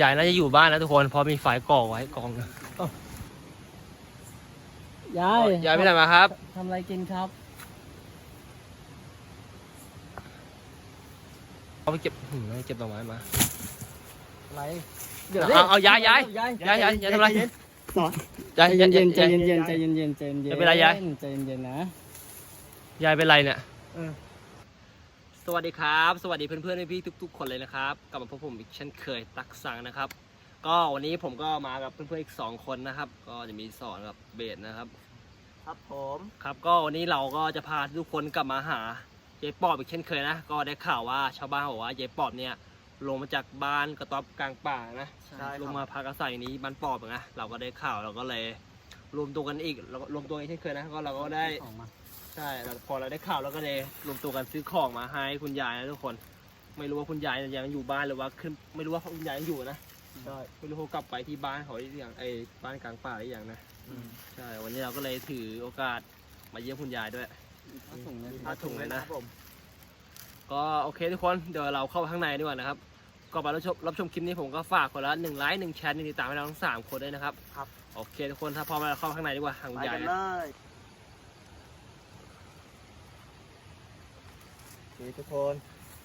ยายน่าจะอยู่บ้านนะทุกคนเพราะมีไฟก่อไว้กองหนึ่งยายยายไปไหนมาครับทำอะไรกินครับเขาไปเก็บหืมไม่เก็บดอกไม้มาอะไรเอาเอายายยายยายยายยายยายทำอะไรยายใจเย็นๆใจยายเย็นๆใจเย็นๆใจเย็นๆไม่เป็นไรยายใจเย็นๆนะยายเป็นไรเนี่ยเออ สวัสดีครับ สวัสดีเพื่อนๆพี่ๆทุก ๆ คนเลยนะครับ กลับมาพบผมอีกเช่นเคยตักสังนะครับ ก็วันนี้ผมก็มากับเพื่อนๆอีกสองคนนะครับ ก็จะมีสอนกับเบสนะครับ ครับผมครับ ก็วันนี้เราก็จะพาทุกคนกลับมาหายายปอบอีกเช่นเคยนะ ก็ได้ข่าวว่าชาวบ้านบอกว่ายายปอบเนี่ยลงมาจากบ้านกระต๊อบกลางป่านะใช่ลงมาพักอาศัยนี้บ้านปอบอะนะเราก็ได้ข่าวเราก็เลยรวมตัวกันอีกเราก็รวมตัวกันเช่นเคยนะก็เราก็ได้ออกมา ใช่เราพอเราได้ข่าวเราก็เลยรวมตัวกันซื้อของมาให้คุณยายนะทุกคน ไม่รู้ว่าคุณยายยังอยู่บ้านหรือว่าขึ้นไม่รู้ว่าคุณยายยังอยู่นะใช่ไม่รู้เขากลับไปที่บ้านเขาหรือยังไอ้บ้านกลางป่าหรือยังนะใช่วันนี้เราก็เลยถือโอกาสมาเยี่ยมคุณยายด้วยผ้าถุงเลยผ้าถุงเลยนะครับผมก็โอเคทุกคนเดี๋ยวเราเข้าไปข้างในดีกว่านะครับก่อนไปรับชมรับชมคลิปนี้ผมก็ฝากคนละหนึ่งไลค์หนึ่งแชร์หนึ่งติดตามให้เราทั้งสามคนด้วยนะครับครับโอเคทุกคนถ้าพร้อมแล้วเราเข้าข้างในดีกว่าทางคุณยายนะย นี่ทุกคน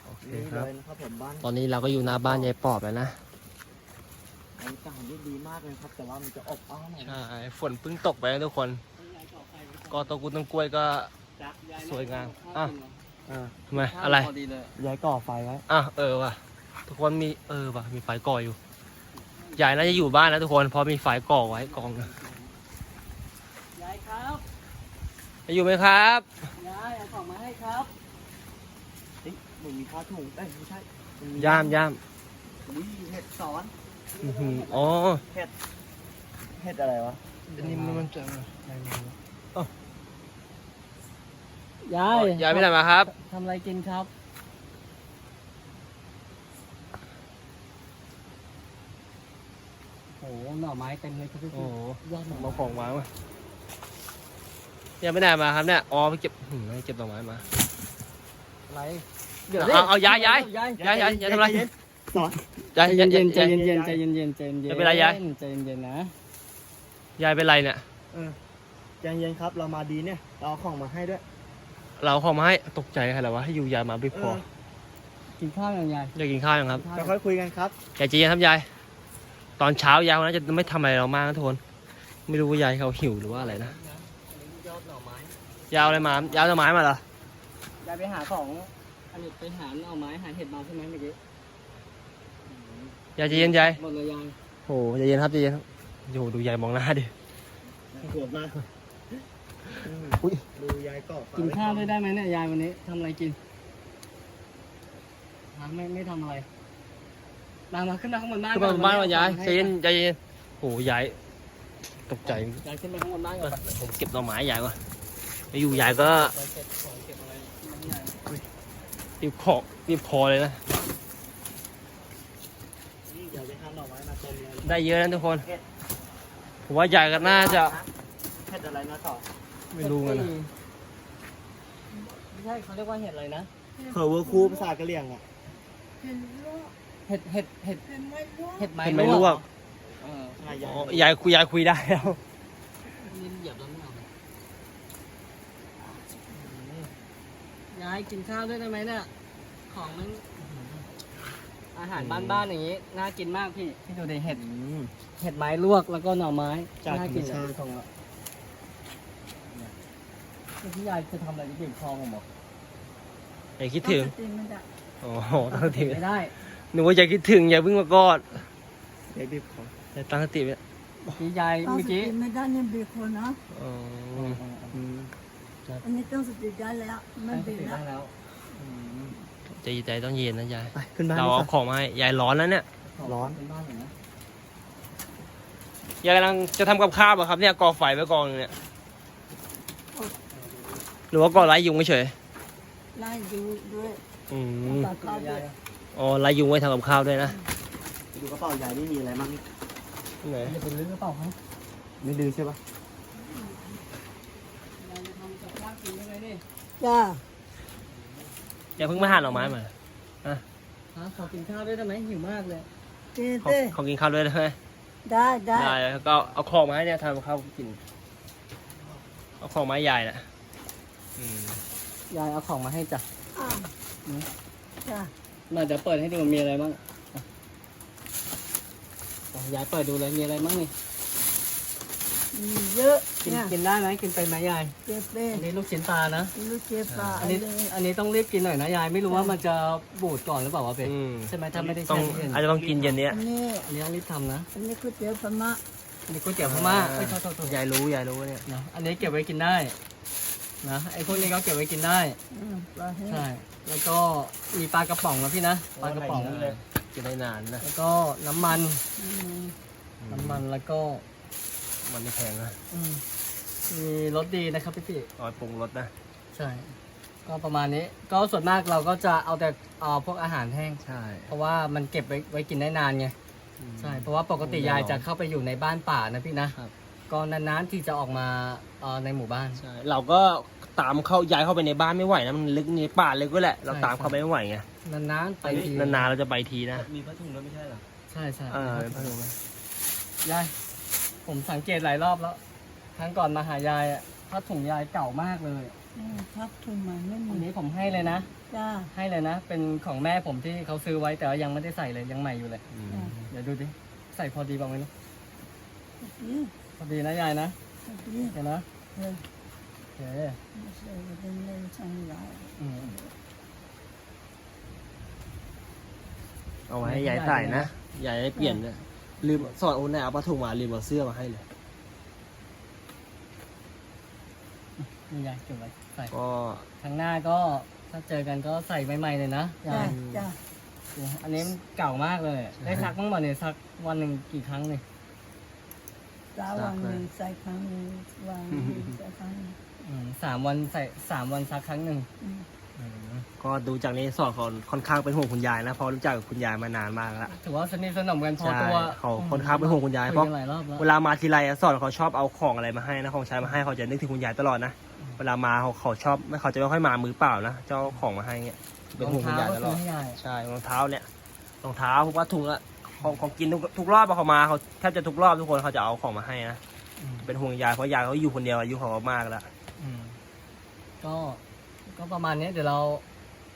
โอเคนี่ครับเลยนะครับผมบ้านตอนนี้เราก็อยู่หน้าบ้านยายปอบแล้วนะบรรยากาศนี่ดีมากเลยครับ แต่ว่ามันจะอบอ้าวหน่อยนะใช่ฝนเพิ่งตกไปนะทุกคน ก็ตะกุนต้นกล้วยก็ สวยงามอะ อ่าทำไมอะไร พอดีเลยยายก่อไฟไว้อะเออว่ะ ทุกคนมีเออว่ะมีไฟก่ออยู่ยายน่าจะอยู่บ้านนะทุกคนเพราะมีไฟก่อไว้กองหนึ่งยายครับจะอยู่ไหมครับ ยายเอาของมาให้ครับเฮ้ย หนูมีผ้าถุงเอ้ยไม่ใช่นย่ามย่ามอุ้ยเห็ดสอนอื้อหืออ๋อ เห็ดอะไรวะอันนี้มันจะอะไรยายยายไปไหนมาครับ ทำอะไรกินครับโอ้โหหน่อไม้เต็มเลยครับพี่โอ้โหยอดหน่อมาไม้ของมาว่ะยายไปไหนมาครับเนี่ย อ๋อไปเก็บหืมไม่เก็บดอกไม้มา อะไร เอาเอายายยายยายยายยายยายทำอะไรสอนยายใจยายเย็นๆใจยายเย็นๆใจเย็นๆใจเย็นๆไม่เป็นไรยายใจเย็นๆนะยายเป็นไรเนี่ยใจเย็นครับเรามาดีเนี่ยเราเอาของมาให้ด้วย เราเอาของมาให้ตกใจใครแล้ววะให้อยู่ยายมาไม่พอกินข้าวยังยายอยากกินข้าวยังครับจะค่อยคุยกันครับยายจีนครับยายตอนเช้ายายวันนั้นจะไม่ทำอะไรเรามากนะทุกคนไม่รู้ว่ายายเขาหิวหรือว่าอะไรนะยอดหน่อไม้ยาวอะไรมายาวจะไม้มาเหรอยายไปหาของ อันนี้ไปหาหน่อไม้หาเห็ดมาใช่ไหมเมื่อกี้ยายใจเย็นยายหมดเลยยายโอ้ใจเย็นครับใจเย็นครับโยดูยายมองหน้าดิปวดมากอุ๊ยดูยายก่อกินข้าวด้วยได้ไหมเนี่ยยายวันนี้ทำอะไรกินฮะไม่ไม่ทำอะไรมามาขึ้นมาข้างบนบ้านขึ้นมาบนบ้านก่อนยายใจเย็นใจเย็นโอ้ยายตกใจยายขึ้นไปข้างบนบ้านก่อนผมเก็บดอกไม้ยายว่ะไม่อยู่ยายก็ รีบคอรีบคอเลยนะ นี่ยายไปหาหน่อไม้มาเต็มเลยได้เยอะนะทุกคน ผมว่ายายก็น่าจะเห็ดอะไรนะต่อไม่รู้กันนะไม่ใช่เขาเรียกว่าเห็ดอะไรนะเขอเวอร์คูภาษากะเหรี่ยงอะเห็ดเห็ดเห็ดเห็ดไม้เป็นไม้ลวกเอออะไรอ๋ยายอยายคุยยายคุยได้แล้ว นี่เหยียบแล้วไม่เอาเล ยยายกินข้าวด้วยได้ไหมเนี่ย ของมันอาหารบ้านๆอย่างนี้ น่ากินมากพี่ พี่ดูดิเห็ด เห็ดไม้ลวกแล้วก็หน่อไม้จากธรน่ารกิมนชาติของเราพี่ยายจะทำอะไรที่เก่งคองผมบอกอย่าคิดถึง โอ้โห ตั้งสติไว้ไม่ได้ หนูว่าอย่าคิดถึงอย่าเพิ่งมากอดยายบีบคออย่าตั้งสติไว้พี่ยายเมื่อกี้ไม่ได้เนี่ยบีบคนนะอ๋ออืม อันนี้ต้องสติได้แล้วไม่ตั้งสบีบติแล้ได้วแล้วอืมใจใจต้องเย็นนะยาย ไปขึ้นบ้านเราดีกเอาว่าของมาให้ยายร้อนแล้วเนี่ย ร้อนเป็นบ้านเหรอนะยายกำลังจะทำกับข้าวป่ะครับเนี่ยก่อไฟไว้กองหนึ่งเนี่ยหรือว่าก่อไร้ยุงเฉยไล่ดูด้วยๆอืมตัดข้าวด้วยอ๋อไร้ยุงไว้ทำกับข้าวด้วยนะดูกระเป๋ายายนี่มีอะไรบ้างไหนจะเป็นลื้อกระเป๋าเขาไม่ดื้อใช่ปะ ยายจะทำกับข้าวกินได้ไหมนี่ จ้าอย่าเพิ่งมาหั่นหน่อไม้มาฮะขอกินข้าวด้วยได้ไหมหิวมากเลยฮกินขอสิขอกินข้าวด้วยได้ไหมได้ได้ได้แล้วก็เอาของมาให้เนี่ยทำข้าวกิน เอาของมาให้ยายนะอืมยายเอาของมาให้จ้ะอ่าจ้ะเราจะเปิดให้ดูมีอะไรบ้างอะอะยายเปิดดูเลยมีอะไรบ้างนี่ มีเยอะกินเนี่ยกินได้ไหมกินไปไหมยายเก็บเป็นอันนี้ลูกชิ้นปลานะลูกเจ็บปลาอันนี้เลยอันนี้ต้องรีบกินหน่อยนะยายไม่รู้ว่ามันจะบูดก่อนหรือเปล่าวะเป็ดอืม ใช่ไหมถ้าไม่ได้ต้อแช่งตู้เย็นอาจจะต้องกินเย็นเนี้ยอันนี้อันนี้ต้องรีบทำนะอันนี้ก๋วยเตี๋ยวพม่าอันนี้ก๋วยเตี๋ยวพม่าเอ้ยโทษโทษโทษยายรู้ยายรู้เนี่ยนะอันนี้เก็บไว้กินได้นะไอ้พวกนี้ก็เก็บไว้กินได้อืมปลาแห้งใช่แล้วก็มีปลากระป๋องนะพี่นะปลากระป๋องกินได้นานนะแล้วก็น้ำมันอืมน้ำมันแล้วก็ มันไม่แพงนะอืมมีรสดีนะครับพี่พี่เอาไปปรุงรสนะ ใช่ ก็ประมาณนี้ ก็ส่วนมากเราก็จะเอาแต่เอาพวกอาหารแห้ง ใช่เพราะว่ามันเก็บไว้ไว้กินได้นานไงใช่ เพราะว่าปกติยายจะเข้าไปอยู่ในบ้านป่านะพี่นะ ครับ ก็นานๆที่จะออกมาเอ่อในหมู่บ้าน ใช่ เราก็ตามเข้าย้ายเข้าไปในบ้านไม่ไหวนะมันลึกในป่าลึกก็แหละ เราใช่ ตามเข้าไปไม่ไหวไงนานๆไปทีนานๆเราจะไปทีนะ มีผ้าถุงด้วยไม่ใช่เหรอ ใช่ใช่เออเป็นพะโล้ไหมยาย ผมสังเกตหลายรอบแล้ว ครั้งก่อนมาหายายอะผ้าถุงยายเก่ามากเลยอืมพักทุนมาไม่อันมีนี้ผมให้เลยนะ จ้าให้เลยนะ เป็นของแม่ผมที่เขาซื้อไว้แต่ว่ายังไม่ได้ใส่เลยยังใหม่อยู่เลย อืมเดี๋ยวดูดิ ใส่พอดีบ้างไหมนะอืมพอดีนะยายนะอืมเห็นนะเออโอเคไม่ใช่ว่าเป็นเรื่องช่างยาวอืม เอาไว้ให้ยายใส่นะยายได้เปลี่ยนเนี่ย ลืมสอนโอนไหนเอาผ้าถุงมาลืมเอาเสื้อมาให้เลย นี่ยายเก็บไว้ใส่ก็ครั้งหน้าก็ถ้าเจอกันก็ใส่ใหม่ๆเลยนะยาจ้ายจ้าอันนี้มันเก่ามากเลย ได้ซักบ้างบ่เนี่ยซักวันหนึ่งกี่ครั้งเนี่ยจ้าวันหนึ่งใส่ครั้งหนึ่งวันหนึ่งใส่ครั้งหนึ่งอืมสามวันใส่สามวันซักครั้งหนึ่งอืม ก็ดูจากนี้สอนเขาค่อนข้างเป็นห่วงคุณยายนะเพราะรู้จักกับคุณยายมานานมากแล้วถือว่าสนิทสนมกันพอใช่ตัวเขาค่อนข้างเป็นห่วงคุณยายคุเพราะกันหลายรอบแล้วเวลามาทีไรอะสอนเขาชอบเอาของอะไรมาให้นะของใช้มาให้เขาจะนึกถึงคุณยายตลอดนะเวลามาเขาเขาชอบไม่เขาจะไม่ค่อยมามือเปล่านะเจ้าเอาของมาให้เงี้ยเป็นห่วงคุณยายตลอด รองเท้าก็ซื้อให้ยายใช่รองเท้าเนี่ยรองเท้าพวกว่าถุงอะของของกินทุกทุกรอบอะเขามาเขาแทบจะทุกรอบทุกคนเขาจะเอาของมาให้นะอืมเป็นห่วงยายเพราะยายเขาอยู่คนเดียวอายุเขาก็มากแล้ว อืมก็ ก็ประมาณนี้เดี๋ยวเรา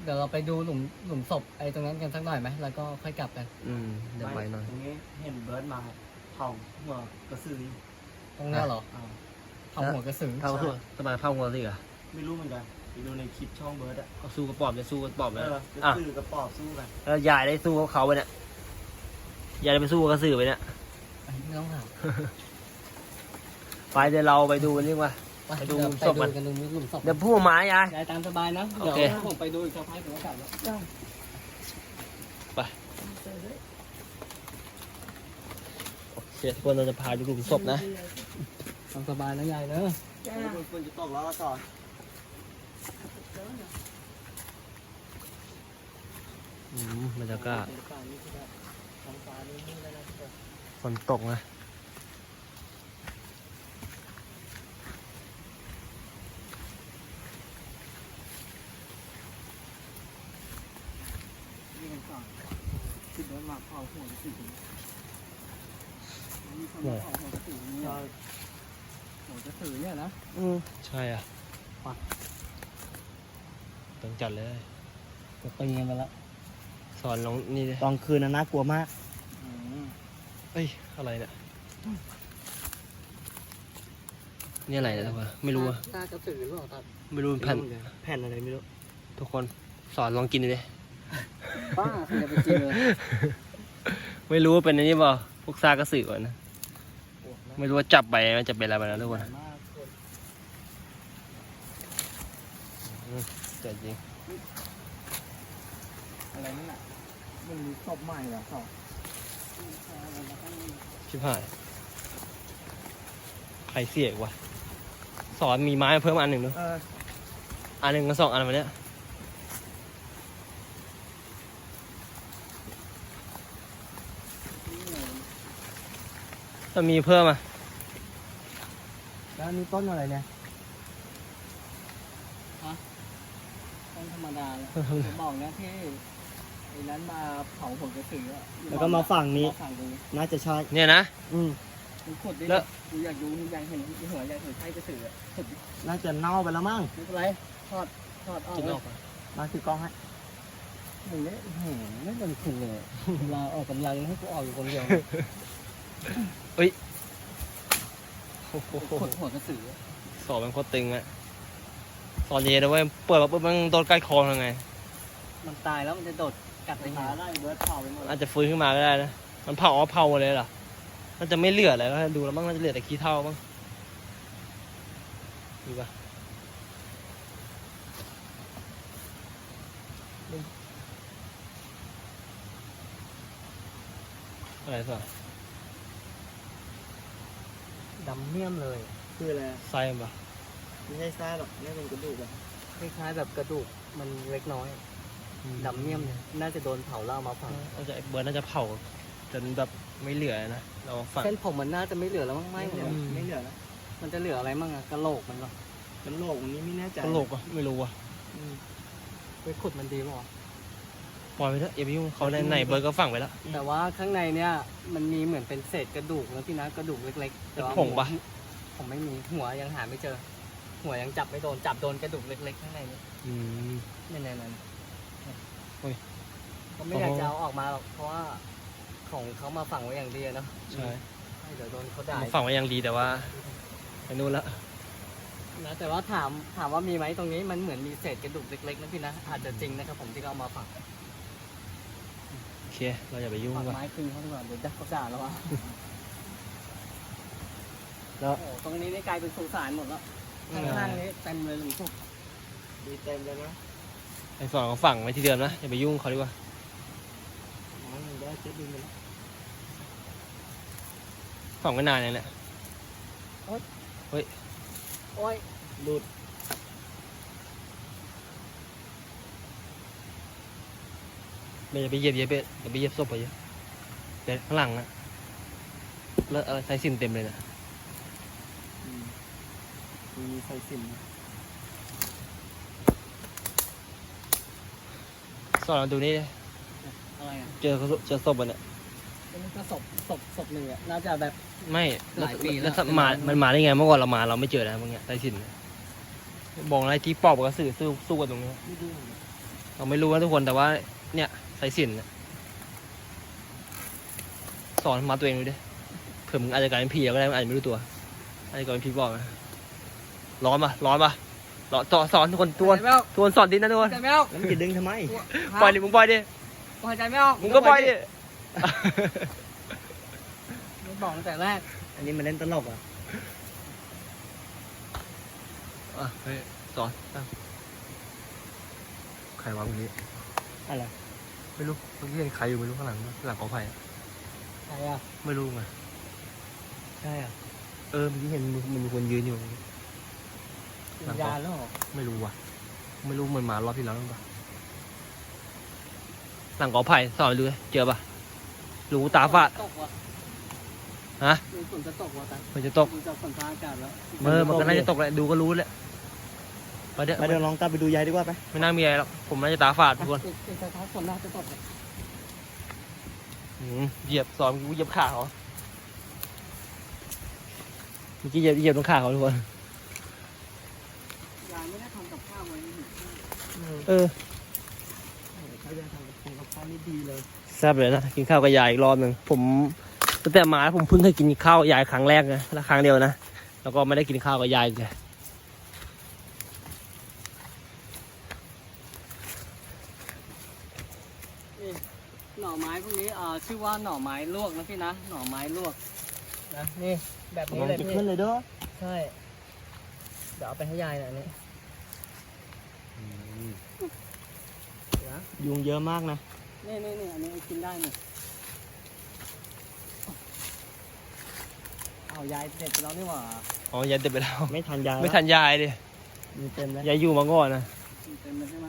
เดี๋ยวเราไปดูหลุมหลุมศพไอ้ตรงนั้นกันสักหน่อยไหมแล้วก็ค่อยกลับกัน อืมเดี๋ยวไปหน่อย ตรงนี้เห็นเบิร์ดมาเผาหัวกระสือตรงเนี้ยเหรออ้าวทำหัวกระสือเท่าหัวทำไมเท่าหัวสิอะไม่รู้เหมือนกันไปดูในคลิปช่องเบิร์ดอะเขาสู้กระป๋อมจะสู้กระป๋อมเอแล้วอกระอะสือกับปอบสู้กันแล้วยายได้สู้กับเขาไปเนี่ยยายได้ไปสู้กับกระสือไปเนี่ยไม่ต้องถามไปเดี๋ยวเราไปดูกันดีกว่า ไปไปดูเยวศพไปมันดูกันดูหลุมศพเดี๋ยวพูดหมายาย ยายตามสบายนะโอเดี๋ยวเค ผมไปดูอีกสักพักผมก็กลับแล้วจ้าไปใส่เลยโอเคทุกคนเราจะพาดูหลุมศพนะ ตามสบายนะยายเนอะจ้าคุณจะตกแล้วก็สอนอืมบรรยากาศฝนตกนะ นี่กันก่อน ขึ้นเบิร์ดมาเผาหัวกระสือมีคนมาขอหัวกระสือเนี่ยหัวกระสือเนี่ยนะอืมใช่อะต้องจัดเลย จะตีกันไปแล้วสอนลองนี่ดิตอนคืนน่ะน่ากลัวมากเอ้ย อะไรเนี่ย นี่อะไรนะทุกคนไม่รู้อะตากระสือหรือเปล่าครับไม่รู้แผ่น แผ่นอะไรไม่รู้ ทุกคนสอนลองกินดิ ป้าใครจะไปกินเลยไม่รู้ว่าเป็นอันนี้เปล่าพวกซากระสือวะนะ ไม่รู้ว่าจับไปมันจะเป็นอะไรไปนะทุกคนเจ๋งจริงอะไรนี่น่ะมันมีศพใหม่เหรอสอนชิบหาย ใครเสียอีกวะ สอนมีไม้มาเพิ่มอันหนึ่งด้วยเอออันหนึ่งกับสองอันมาเนี้ย ถ้ามีเพิ่มอะแล้วนี่ต้นอะไรเนี่ยฮะต้นธรรมดาเลยผมบอกนะที่ไอ้นั้นมาเผาหัวกระสืออะแล้วก็มาฝั่งนี้ มาฝั่งนี้น่าจะใช่ เนี่ยนะ อืม มึงขุดดิแล้ว กูอยากดูมึงอยากเห็นหัวอยากเห็นไส้กระสืออะขุดดิน่าจะเน่าไปแล้วมั้งไม่เป็นไรทอดทอดออกกินเลอยอกมามาถือกล้องให้มึงไม่หืมไม่เป็นคุณเลยเวลาออกกำลังให้กูออกอยู่คนเดียว โอ้โหขุดหัวกระสืออะสอบเป็นโคตรตึงอะตอนเย็นนะเว้ยเปิดมาปุ๊บมันโดนใกล้คอยังไง มันตายแล้วมันจะโดดกัดไปหาได้เบิร์ดเผาไปหมดอาจจะฟื้นขึ้นมาก็ได้นะ มันเผาอ๋อเผาหมดเลยเหรอน่าจะไม่เหลืออะไรแล้วดูแล้วมั้งน่าจะเหลือแต่ขี้เท่ามั้งดูปะอะไรสัก ดำเมี่ยมเลยคืออะไรอะไส้มันปะไม่ใช่ไส้หรอกนี่เป็นกระดูกอะคล้ายๆแบบกระดูกมันเล็กน้อยดำเมี่ยมเลยน่าจะโดนเผาแล้วเอามาฝังน่าจะเบิร์ดน่าจะเผาจนแบบไม่เหลือนะเราฝังเส้นผมมันน่าจะไม่เหลือแล้วมั้งไม่ไม่เหเลลือยไม่เหลือแล้วมันจะเหลืออะไรมั่งอะกระโหลกมันเหรอกระโหลกอันนี้ไม่แน่ใจตลกอะไม่รู้อะอืมไปขุดมันดีป่ะวะ ปล่อยไปเถอะอย่าไปยุ่งเขาในไหนเบิร์ดก็ฝังไปแล้ว แต่ว่าข้างในเนี่ยมันมีเหมือนเป็นเศษกระดูกนะพี่นะกระดูกเล็กๆแต่ว่าผงปะ ผมไม่มีหัวยังหาไม่เจอ หัวยังจับไม่โดนจับโดนกระดูกเล็กๆข้างในนี่อืมในในนั้นโอ้ยก็ไม่อยากจะเอาออกมาหรอกเพราะว่าของเขามาฝังไว้อย่างดีอะเนาะใช่เดี๋ยวโดนเขาด่ามาฝังไว้อย่างดีแต่ว่าไปนู่นละ นะแต่ว่าถามถามว่ามีไหมตรงนี้มันเหมือนมีเศษกระดูกเล็กๆนะพี่นะอาจจะจริงนะครับผมที่เขาเอามาฝังโอ เค เราอย่าไปยุ่งฝังว่ะไม้คืนเขาดีกว่าเดี๋ยวจะเขาด่าแล้ววะแล้ว โอ้ตรงนี้นี่กลายเป็นสุสานหมดแล้วข้างล่างนี้เต็มเลยหลุมศพดีเต็มเลยนะไอ้สองเขาฝังไว้ที่เดิมนะ อย่าไปยุ่งเขาดีกว่าอ๋อมันได้เช็ดดินไปแล้วฝังไว้นานเลยเนี่ยโอ้ยหลุด ไม่อย่าไปเหยียบเหยียบไปอย่าไปเหยียบศพไปเยอะเดี๋ยวข้างหลังนะแล้วอะไรใส่สินเต็มเลยนะอืมมีใส่สินนะสอนเราดูนี่ดิอะไรอะเจอเขาเจอศพอะเนี่ยมันก็ศพศพศพหนึ่งอะน่าจะแบบ ไม่หลายปีแล้วแล้วถ้ามามันมาได้ไงเมื่อก่อนเรามาเราไม่เจอนะมึงเนี่ยใส่สินเนี่ยบอกอะไรที่ปอบกับสื่อสู้สู้กันตรงนี้ไม่ดูเราไม่รู้นะทุกคนแต่ว่า เนี่ย สายสิญจนเนี่ยสอนมาตัวเองดูดิเผื่อมึงอาจจะกลายเป็นผีก็ได้มึงอาจจะไม่รู้ตัวอาจจะกลายเป็นผีบอกนะร้อนปะร้อนปะร้อนต่อสอนทุกคนทุกคนหายใจไม่ออกทุกคนสอนดินนะทุกคนหายใจไม่ออกแล้วมันจะดึงทำไมปล่อยดิมึงปล่อยดิหายใจไม่ออกมึงก็ปล่อยดิไม่บอกตั้งแต่แรก อันนี้มันเล่นตลกอะอะเฮ้ยสอนตั้งใครวะคนนี้อะไร ไม่รู้เมื่อกี้เห็นใครอยู่ไม่รู้ข้างหลังหลังกอไผ่อะใครอะไม่รู้ไงใช่อะเออเมื่อกี้เห็นมันมันมีคนยืนอยู่ วิญญาณแล้วเหรอไม่รู้ว่ะ ไม่รู้เหมือนหมารอบที่แล้วหรือเปล่าหลังกอไผ่สอนดูดิเจอปะรู้ตาฝาด ตกว่ะฮะดูฝนจะตกว่ะตามันจะตกดูจากฝนฟ้าอากาศแล้ว เมื่อมันก็น่าจะตกแหละดูก็รู้แหละ ไปเดี๋ยวไปเดี๋ยวลองกลับไปดูยายดีกว่าไปไม่น่ามีอะไรหรอกผมน่าจะตาฝาดทุกคนติดติดสายท้ายฝนน่าจะตกเลยอืมเหยียบสอนกูเหยียบขาเขาเมื่อกี้เหยียบเหยียบตรงขาเขาทุกคนยายไม่ได้ทำกับข้าวไว้นี่เออเขาจะทำกับกับข้าวนี่ดีเลยแซ่บเลยนะกินข้าวกับยายอีกรอบหนึ่งผมตั้งแต่มาผมเพิ่งเคยกินข้าวกับยายครั้งแรกนะและครั้งเดียวนะแล้วก็ไม่ได้กินข้าวกับยายอีกเลย หน่อไม้ พวกนี้อ่าชื่อว่าหน่อไม้ลวกนะพี่นะ หน่อไม้ลวกนะนี่แบบนี้มันเลยจะพี่ขึ้นเลยเด้อใช่เดี๋ยวเอาไปให้ยายหน่อยนี่นะยุงเยอะมากนะนี่นี่นี่อันนี้กินได้นี่เอายายเสร็จไปแล้วนี่หว่าอ๋อยายเต็มไปแล้ว ไม่ทันยายไม่ทันยายดิมีเต็มแล้วยายอยู่มาก่อนนะเต็มเลยใช่ไหม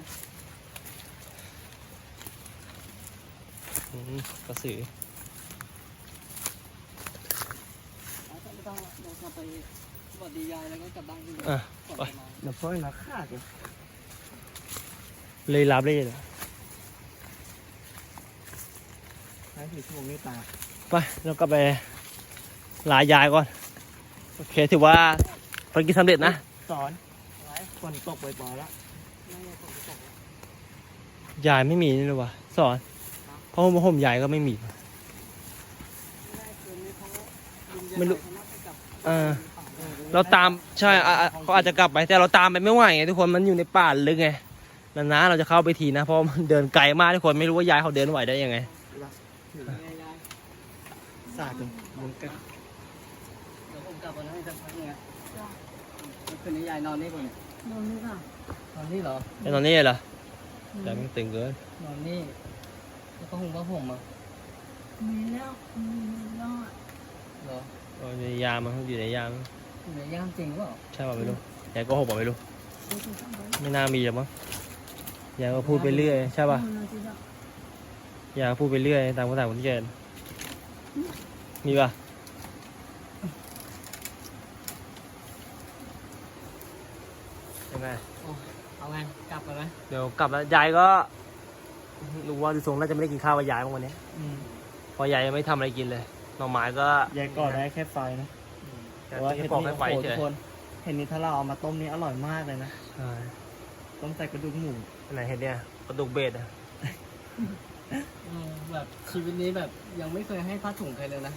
อืม กระสือเอาไม่ต้องละเดี๋ยวกลับไปสวัสดียายแล้วก็กลับบ้านที่อะก่อนไปจะนอนเดี๋ยวพ่อยนักฆ่ากันเลยรับเลยเหรอใช้สี่ชั่วโมงนี่ตาไปเราก็ไปลายายก่อน โอเคถือว่าภารกิจสำเร็จนะ สอนฝนตกปล่อยๆแล้ว ยายไม่มีนี่เลยวะสอน เพราะว่าผมยายก็ไม่มี ไม่รู้ เออเราตามใช่อะอะเขาอาจจะกลับไปแต่เราตามไปไม่ไหวไงทุกคนมันอยู่ในป่าลึกไงนานๆเราจะเข้าไปทีนะเพราะมันเดินไกลมากทุกคนไม่รู้ว่ายายเขาเดินไหวได้ยังไงสาดจนมันก็เดี๋ยวผมกลับมาให้สักพักนึงอะคืนนี้ยายนอนนี่ป่ะเนี่ยนอนนี่ค่ะนอนนี่เหรอแต่ตอนนี้เหรอแต่มันตึงเกินนอนนี่ แล้วก็หุงผ้าห่มอะมีแล้วมีแล้วอะเหรอเอาอยู่ในยามมันอยู่ในยามอยู่ในย่ามจริงเปล่าใช่ป่ะไม่รู้ยายก็หกป่ะไม่รู้โอ้ยทำไมไม่น่ามีหรอกมั้งยายก็พูดไปเรื่อยใช่ป่ะนอนที่ละยายก็พูดไปเรื่อยตามภาษาคนแก่มีป่ะใช่ไหมเอาไงกลับไปไหมเดี๋ยวกลับแล้วยายก็ รู้ว่าดูทรงน่าจะไม่ได้กินข้าวกับยายบ้างวันนี้อืมเพราะยายยังไม่ทำอะไรกินเลยหน่อไม้ก็ยายก่อได้แค่ไฟนะแต่ว่าแค่เห็ดปอกนี่ให้ไฟโอ้โหเฉทุยกคนเห็ดนี้ถ้าเราเอามาต้มนี่อร่อยมากเลยนะ ใช่ต้มใส่กระดูกหมู อันไหนเห็นเนี่ยกระดูกเบสอะเออแบบชีวิตนี้แบบยังไม่เคยให้ผ้าถุงใครเลยนะ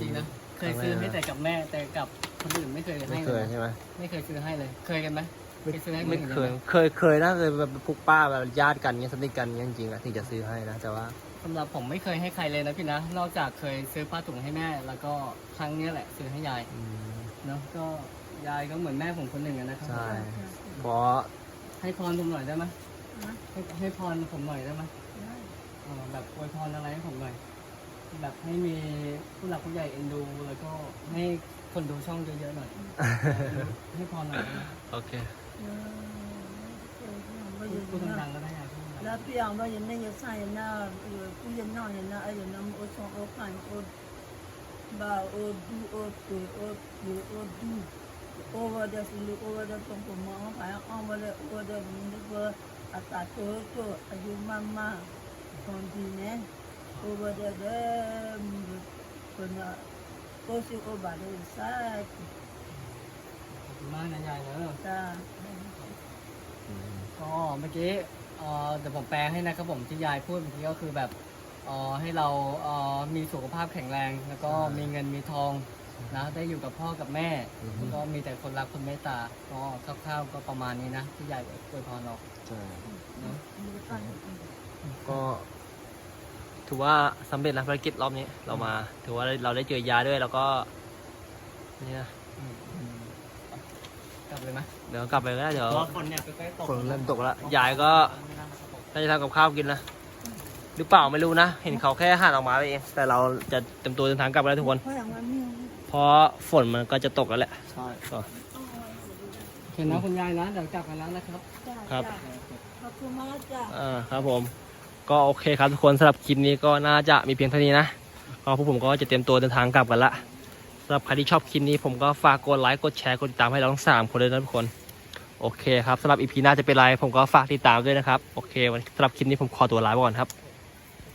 จริงนะ เคยซื้อให้แต่กับแม่แต่กับคนอื่นไม่เคยให้ไม่ลเคยนะใช่ไหมไม่เคยซื้อให้เลย เคยกันไหม เคยซื้อให้ไม่นอื่นเคยไหมเคยเคยนะเคยแบบพวกป้าแบบญาติกันเงี้ยสนิทกันเงี้ยจริงๆอะถึงจะซื้อให้นะแต่ว่าสำหรับผมไม่เคยให้ใครเลยนะพี่นะ นอกจากเคยซื้อผ้าถุงให้แม่ แล้วก็ครั้งเนี้ยแหละ ซื้อให้ยายอืมเนาะก็ยายก็เหมือนแม่ผมคนหนึ่งอะนะครับใช่เพราะให้พรผมหน่อยได้ไหมให้ให้พรผมหน่อยได้ไหมเออแบบอวยพรอะไรให้ผมหน่อย แบบให้มีผู้หลักผู้ใหญ่เอ็นดู แล้วก็ให้คนดูช่องเยอะๆหน่อย ให้พรหน่อยได้ไหมโอเค แล้วพี่เอาว่ายังไม่ยังใส่น้าเออผู้ยังนอนยังน้าไอ้ยังน้ำโอซองโอปันโอบาโอดูโอตุโอดูโอดูโอวาเดสิลูโอวาเดตรงผมมองไปอ้อมวาเดโอวาเดมันนึกว่าอาตาโตโตอายุมากมาตอนดีเนี่ยโอวาเดเดมคนน่ะโอซิโอบาเดใส่ คุณมากนะยายเนอะตาก็เมื่อกี้เอ่อเดี๋ยวผมแปลให้นะครับผมที่ยายพูดเมื่อกี้ก็คือแบบเอ่อให้เราเอ่อมีสุขภาพแข็งแรง แล้วก็มีเงินมีทองนะได้อยู่กับพ่อกับแม่อือฮึ แล้วก็มีแต่คนรักคนเมตตาก็คร่าวๆก็ประมาณนี้นะที่ยายอวยพรเราใช่ เนอะ ก็ถือว่าสำเร็จแล้วภารกิจรอบนี้ เรามา ถือว่าเราได้เจอยาด้วยแล้วก็ นี่นะ อืมอืม กลับเลยไหมเดี๋ยวกลับไปก็ได้เดี๋ยวเพราะฝนเนี่ยใกล้ๆตกฝนเริ่มตกแล้วยายก็น่าจะทำกับข้าวกินนะหรือเปล่าไม่รู้นะ เห็นเขาแค่หั่นออกมาไปเองแต่เราจะเต็มตัวเดินทางกลับแล้วทุกคน เพราะอย่างนั้นนี่เพราะฝนมันก็จะตกแล้วแหละ ใช่ก็โอเคนะคุณยายนะเดี๋ยวกลับกันแล้วนะครับ ครับ ขอบคุณมากจ้ะอ่าครับผม ก็โอเคครับทุกคนสำหรับคลิปนี้ก็น่าจะมีเพียงเท่านี้นะก็พวกผมก็จะเตรียมตัวเดินทางกลับกันละสำหรับใครที่ชอบคลิปนี้ผมก็ฝากกดไลค์กดแชร์กดติดตามให้เราทั้งสามคนเลยนะทุกคน โอเคครับสำหรับอีพีหน้าจะเป็นไรผมก็ฝากติดตามด้วยนะครับ โอเคสำหรับคลิปนี้ผมขอตัวลาไปก่อนครับ